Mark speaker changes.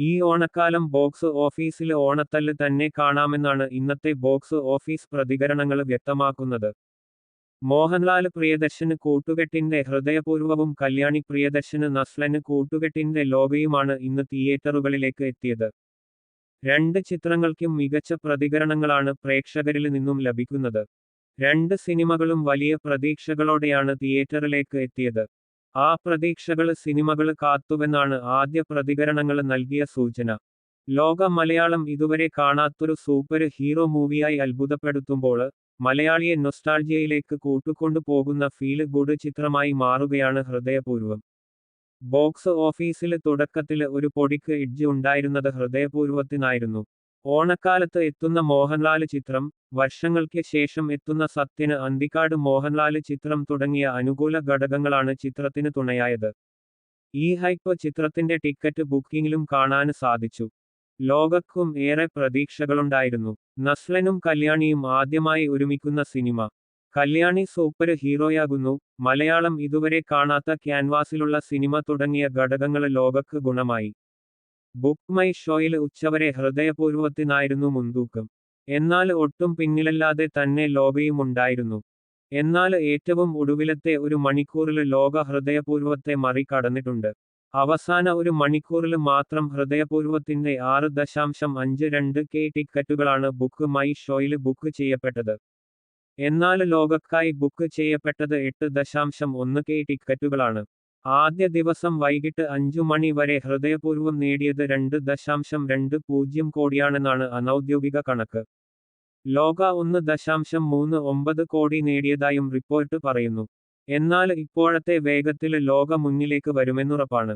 Speaker 1: ഈ ഓണക്കാലം ബോക്സ് ഓഫീസിൽ ഓണത്തല്ല് തന്നെ കാണാമെന്നാണ് ഇന്നത്തെ ബോക്സ് ഓഫീസ് പ്രതികരണങ്ങൾ വ്യക്തമാക്കുന്നത്. മോഹൻലാൽ പ്രിയദർശന് കൂട്ടുകെട്ടിന്റെ ഹൃദയപൂർവവും കല്യാണി പ്രിയദർശന് നസ്ലന് കൂട്ടുകെട്ടിന്റെ ലോകയുമാണ് ഇന്ന് തിയേറ്ററുകളിലേക്ക് എത്തിയത്. രണ്ട് ചിത്രങ്ങൾക്കും മികച്ച പ്രതികരണങ്ങളാണ് പ്രേക്ഷകരിൽ നിന്നും ലഭിക്കുന്നത്. രണ്ട് സിനിമകളും വലിയ പ്രതീക്ഷകളോടെയാണ് തിയേറ്ററിലേക്ക് എത്തിയത്. ആ പ്രതീക്ഷകൾ സിനിമകൾ കാത്തുവെന്നാണ് ആദ്യ പ്രതികരണങ്ങൾ നൽകിയ സൂചന. ലോക മലയാളം ഇതുവരെ കാണാത്തൊരു സൂപ്പർ ഹീറോ മൂവിയായി അത്ഭുതപ്പെടുത്തുമ്പോൾ മലയാളിയെ നൊസ്റ്റാൾജിയയിലേക്ക് കൂട്ടുകൊണ്ടു പോകുന്ന ഫീൽ ഗുഡ് ചിത്രമായി മാറുകയാണ് ഹൃദയപൂർവം ബോക്സ് ഓഫീസിൽ തുടക്കത്തിൽ ഒരു പൊടിക്ക് ഇഡ്ജ് ഉണ്ടായിരുന്നത് ഹൃദയപൂർവത്തിനായിരുന്നു ഓണക്കാലത്ത് എത്തുന്ന മോഹൻലാൽ ചിത്രം വർഷങ്ങൾക്ക് ശേഷം എത്തുന്ന സത്യന് അന്തിക്കാട് മോഹൻലാൽ ചിത്രം തുടങ്ങിയ അനുകൂല ഘടകങ്ങളാണ് ചിത്രത്തിന് തുണയായത്. ഈ ഹൈപ്പ് ചിത്രത്തിന്റെ ടിക്കറ്റ് ബുക്കിംഗിലും കാണാൻ സാധിച്ചു. ലോകക്കും ഏറെ പ്രതീക്ഷകളുണ്ടായിരുന്നു. നസ്ലനും കല്യാണിയും ആദ്യമായി ഒരുമിക്കുന്ന സിനിമ. കല്യാണി സൂപ്പർ ഹീറോയാകുന്നു. മലയാളം ഇതുവരെ കാണാത്ത ക്യാൻവാസിലുള്ള സിനിമ തുടങ്ങിയ ഘടകങ്ങൾ ലോകക്ക് ഗുണമായി. ബുക്ക് മൈ ഷോയിൽ ഉച്ചവരെ ഹൃദയപൂർവത്തിനായിരുന്നു മുൻതൂക്കം. എന്നാൽ ഒട്ടും പിന്നിലല്ലാതെ തന്നെ ലോകയുമുണ്ടായിരുന്നു. എന്നാൽ ഏറ്റവും ഒടുവിലത്തെ ഒരു മണിക്കൂറിൽ ലോക ഹൃദയപൂർവത്തെ മറികടന്നിട്ടുണ്ട്. അവസാന ഒരു മണിക്കൂറിൽ മാത്രം ഹൃദയപൂർവത്തിന്റെ ആറ് ദശാംശം അഞ്ച് രണ്ട് കെ ടിക്കറ്റുകളാണ് ബുക്ക് മൈ ഷോയിൽ ബുക്ക് ചെയ്യപ്പെട്ടത്. എന്നാൽ ലോകക്കായി ബുക്ക് ചെയ്യപ്പെട്ടത് എട്ട് ദശാംശം ഒന്ന് കെ ടിക്കറ്റുകളാണ്. ആദ്യ ദിവസം വൈകിട്ട് അഞ്ചു മണി വരെ ഹൃദയപൂർവം നേടിയത് രണ്ട് ദശാംശം രണ്ട് പൂജ്യം കോടിയാണെന്നാണ് അനൌദ്യോഗിക കണക്ക്. ലോക ഒന്ന് ദശാംശം മൂന്ന് ഒമ്പത് കോടി നേടിയതായും റിപ്പോർട്ട് പറയുന്നു. എന്നാൽ ഇപ്പോഴത്തെ വേഗത്തിൽ ലോക മുന്നിലേക്ക് വരുമെന്നുറപ്പാണ്.